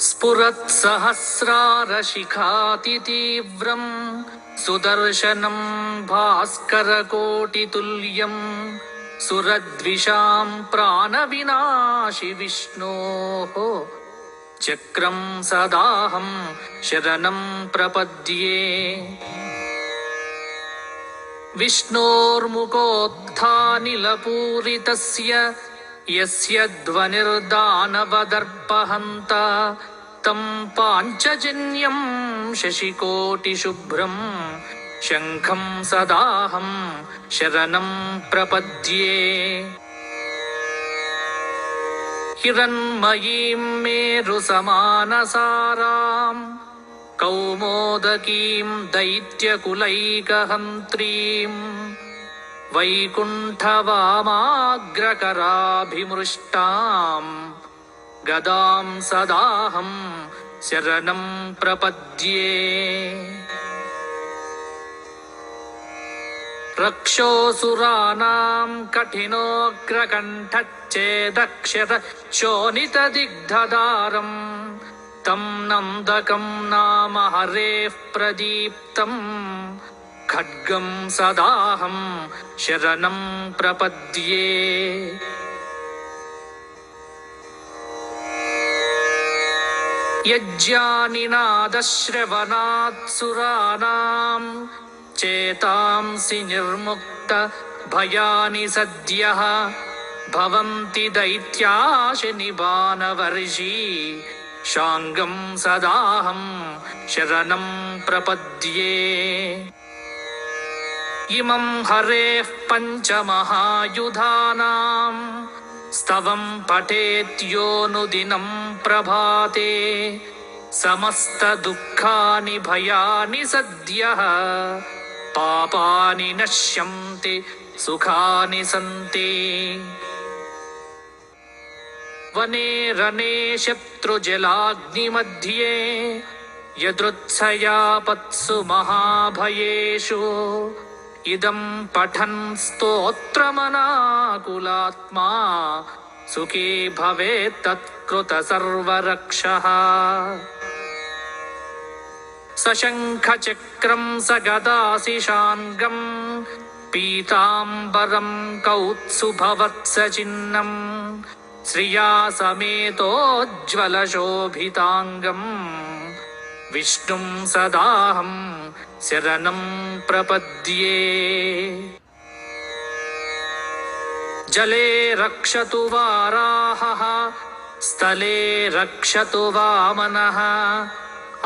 स्फुरत्सहस्रारशिखातितीव्रम् सुदर्शनम् भास्करकोटितुल्यम् सुरद्विषाम् प्राणविनाशि विष्णोः चक्रम् सदाहम् शरणम् प्रपद्ये। विष्णोर्मुखोत्थानिलपूरितस्य यस्य ध्वनिर्दानवदर्पहन्त तं पाञ्चजन्यम् शशिकोटिशुभ्रम् शङ्खं सदाहं शरणं प्रपद्ये। हिरण्मयीं मेरुसमानसाराम् कौमोदकीं दैत्यकुलैकहन्त्रीम् वैकुण्ठवामाग्रकराभिमृष्टाम् गदां सदाहं शरणं प्रपद्ये। रक्षोऽसुराणाम् कठिनोऽग्रकण्ठच्छेदक्षर शोणितदिग्धदारम् तं नन्दकं नाम हरेः प्रदीप्तम् खड्गं सदाहं शरणं प्रपद्ये। यज्ञानिनादश्रवणात्सुराणाम् चेतांसि निर्मुक्त भयानि सद्यः। भवन्ति दैत्याशि निबानवर्षी शाङ्गं सदाहं शरणं प्रपद्ये। ఇమం హరేః పంచమహాయుధానాం స్తవం పఠేత్యోనుదినం ప్రభాతే సమస్త దుఃఖాని భయాని సద్య పాపాని నశ్యంతి సుఖాని సంతే వనే రనే శత్రుజలాగ్ని మధ్యే యదృత్సయాపత్సు మహాభయేషు इदं पठन् स्तोत्रमनाकुलात्मा। सुखी भवेत् तत्कृत सर्वरक्षः सशङ्खचक्रं स गदासिशाङ्गम् पीताम्बरं कौत्सुभवत्स चिह्नम् श्रिया समेतोज्ज्वलशोभिताङ्गम् विष्णुं सदाहं शरणं प्रपद्ये। जले रक्षतु वाराहः, स्थले रक्षतु वामनः।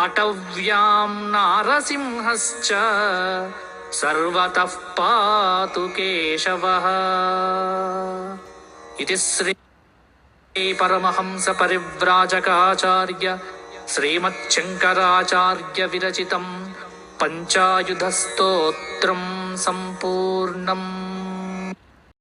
अटव्यां नारसिंहश्च सर्वतः पातु केशवः। इति श्री परमहंस परिव्राजकाचार्य श्रीमच्छङ्कराचार्य विरचितं पञ्चायुधस्तोत्रं सम्पूर्णम्